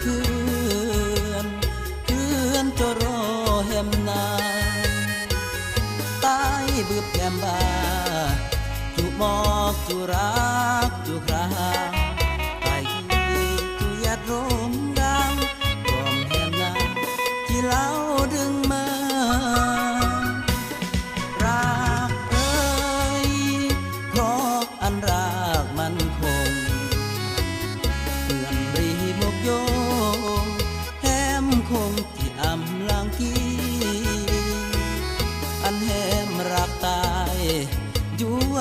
เทือนเทือนจะรอเห็มนาตายบึบแหมบาจุหมอกจุรักจุครา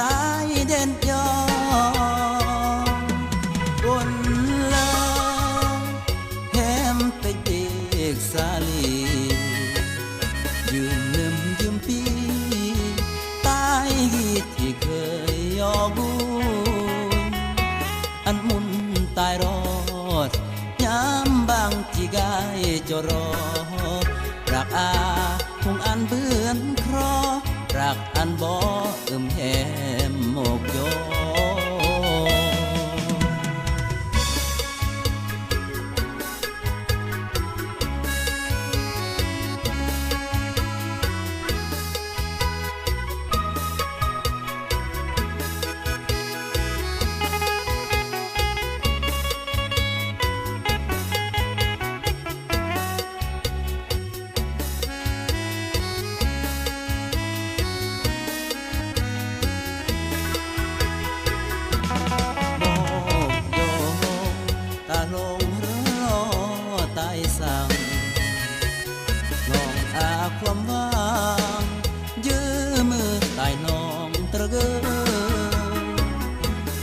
ตายเด่นยอบนลางแฮมไปเด็กสาลียืมเนิมยืมปีตายที่เคยยอบุญอันมุนตายรอดยามบางที่กายจะรอรักอาคงอันเบือนครอ รักอันบ่อึมแหมโมกโย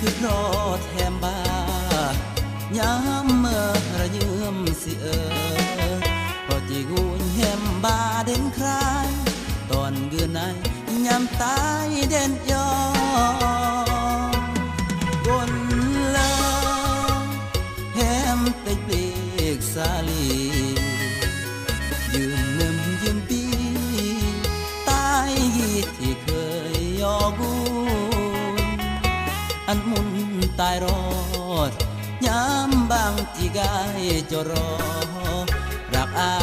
คือพราะแถมบ้ายามเมื่อระยืมสิเออก็จีกูแฮมบาเด่นครตอนเกือไหนยามตายเด่นยอบนเลาแฮมไปเปลกสาลียืม อันมุนตายรอดยามบางที่กายจะรอรักอา